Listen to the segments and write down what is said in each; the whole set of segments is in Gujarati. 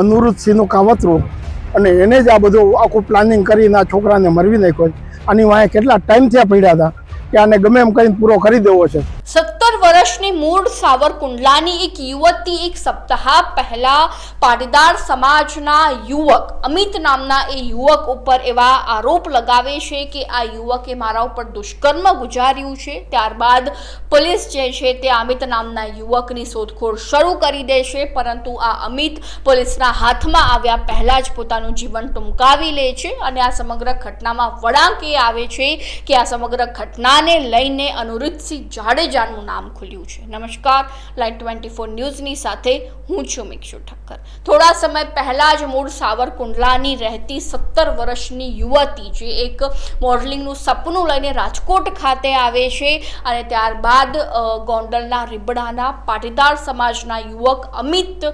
અનુરુદ્ધસિંહનું કાવતરું અને એને જ આ બધું આખું પ્લાનિંગ કરીને આ છોકરાને મરવી નાખ્યો આની વાંહે કેટલા ટાઈમથી આ પડ્યા હતા? કે આને ગમે એમ કરીને પૂરો કરી દેવો છે. વર્ષની મૂળ સાવરકુંડલાની એક યુવતી એક સપ્તાહ પહેલા પાટીદાર સમાજના યુવક અમિત નામના એ યુવક ઉપર એવા આરોપ લગાવે છે કે આ યુવકે મારા ઉપર દુષ્કર્મ ગુજાર્યું છે. ત્યારબાદ પોલીસ જે છે તે અમિત નામના યુવકની શોધખોળ શરૂ કરી દે છે, પરંતુ આ અમિત પોલીસના હાથમાં આવ્યા પહેલાં જ પોતાનું જીવન ટૂંકાવી લે છે અને આ સમગ્ર ઘટનામાં વળાંક એ આવે છે કે આ સમગ્ર ઘટનાને લઈને અનુરુદ્ધસિંહ જાડેજાનું નામ ખુલ્યું છે. નમસ્કાર લાઈટ ટ્વેન્ટી ફોર ન્યૂઝની સાથે હું છું મિક્ષુ ઠક્કર. થોડા સમય પહેલા જ મૂળ સાવરકુંડલાની રહેતી સત્તર વર્ષની યુવતી જે એક મોડલિંગનું સપનું લઈને રાજકોટ ખાતે આવે છે અને ત્યારબાદ ગોંડલના રીબડાના પાટીદાર સમાજના યુવક અમિત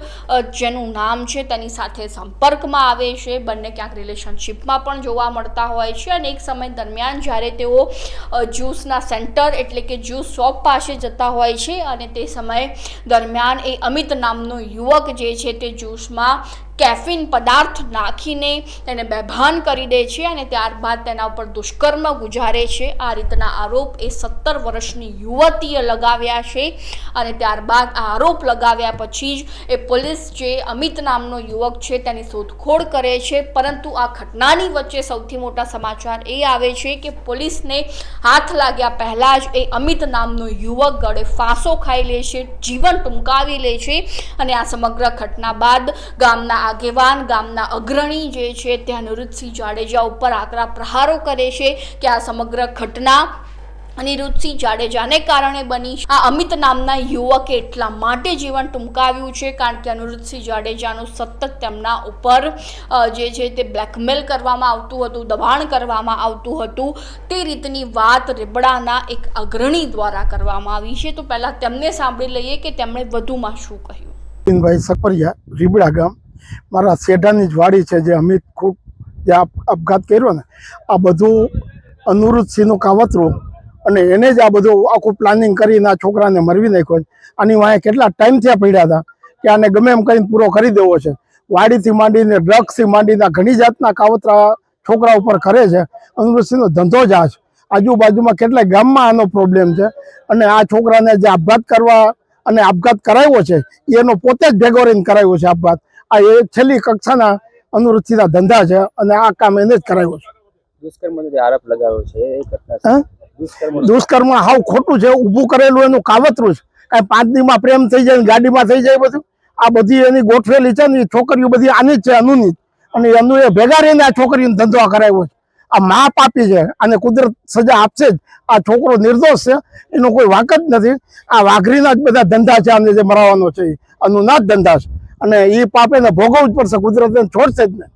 જેનું નામ છે તેની સાથે સંપર્કમાં આવે છે. બંને ક્યાંક રિલેશનશિપમાં પણ જોવા મળતા હોય છે અને એક સમય દરમિયાન જ્યારે તેઓ જ્યુસના સેન્ટર એટલે કે જ્યુસ શોપ પાસે જતા હોય છે અને તે સમય દરમિયાન એ અમિત નામનો યુવક જે છે તે જ્યુસમાં કેફીન પદાર્થ નાખીને તેને બેભાન કરી દે છે અને ત્યારબાદ તેના ઉપર દુષ્કર્મ ગુજારે છે. આ રીતના આરોપ એ સત્તર વર્ષની યુવતીએ લગાવ્યા છે અને ત્યારબાદ આ આરોપ લગાવ્યા પછી જ એ પોલીસ જે અમિત નામનો યુવક છે તેની શોધખોળ કરે છે. પરંતુ આ ઘટનાની વચ્ચે સૌથી મોટા સમાચાર એ આવે છે કે પોલીસને હાથ લાગ્યા પહેલાં જ એ અમિત નામનો યુવક ગળે ફાંસો ખાઈ લે છે, જીવન ટૂંકાવી લે છે અને આ સમગ્ર ઘટના બાદ ગામના આગેવાન ગામના અગ્રણી જે છે તે અનિરુદ્ધસિંહ જાડેજા ઉપર આકરા પ્રહારો કરે છે કે આ સમગ્ર ઘટના અનિરુદ્ધસિંહ જાડેજાને કારણે બની આ અમિત નામના યુવકે એટલા માટે જીવન ટૂંકાવ્યું છે કારણ કે અનિરુદ્ધસિંહ જાડેજાનું સતત તેમના ઉપર જે છે તે બ્લેકમેલ કરવામાં આવતું હતું, દબાણ કરવામાં આવતું હતું. તે રીતની વાત રીબડાના એક અગ્રણી દ્વારા કરવામાં આવી છે. તો પહેલાં તેમને સાંભળી લઈએ કે તેમણે વધુમાં શું કહ્યું. ભાઈ સપરિયા રીબડા ગામ. મારા શેઢાની જ વાડી છે જે અમિત ખૂબ જે આપઘાત કર્યો ને, આ બધું અનુરૂધસિંહનું કાવતરું અને એને જ આ બધું આખું પ્લાનિંગ કરીને આ છોકરાને મરવી નાખ્યો છે. આની વાંહે કેટલા ટાઈમથી આ પડ્યા હતા કે આને ગમે એમ કરીને પૂરો કરી દેવો છે. વાડીથી માંડીને ડ્રગ્સથી માંડીને ઘણી જાતના કાવતરા છોકરા ઉપર કરે છે. અનુરૂધસિંહનો ધંધો જ આ છે. આજુબાજુમાં કેટલાય ગામમાં આનો પ્રોબ્લેમ છે અને આ છોકરાને જે આપઘાત કરવા અને આપઘાત કરાવ્યો છે, એનો પોતે જ ભેગો રહીને કરાવ્યો છે આપઘાત. આ એ છેલ્લી કક્ષાના અનુરૂચિના ધંધા છે અને આ કામ એને જ કરાવ્યો છે. દુષ્કર્મનો જે આરોપ લગાવ્યો છે એ ઘટના હા? દુષ્કર્મ હાવ ખોટું છે ઊભું કરેલું એનું કાવતરું છે. કાંઈ પાંચ દીમાં પ્રેમ થઈ જાય ગાડીમાં થઈ જાય બધું. આ બધી એની ગોઠવેલી છે ને એ છોકરીઓ બધી આની જ છે અનુની. અને એનું એ ભેગા રહીને આ છોકરીને ધંધો કરાવ્યો છે. આ મા પાપી છે અને કુદરત સજા આપશે જ. આ છોકરો નિર્દોષ છે એનો કોઈ વાંક જ નથી. આ વાઘરીના જ બધા ધંધા છે આને જે મરાવાનો છે એ. આનું ના જ ધંધા છે. અને એ પાપ એને ભોગવવું જ પડશે કુદરત એને છોડશે જ નહીં.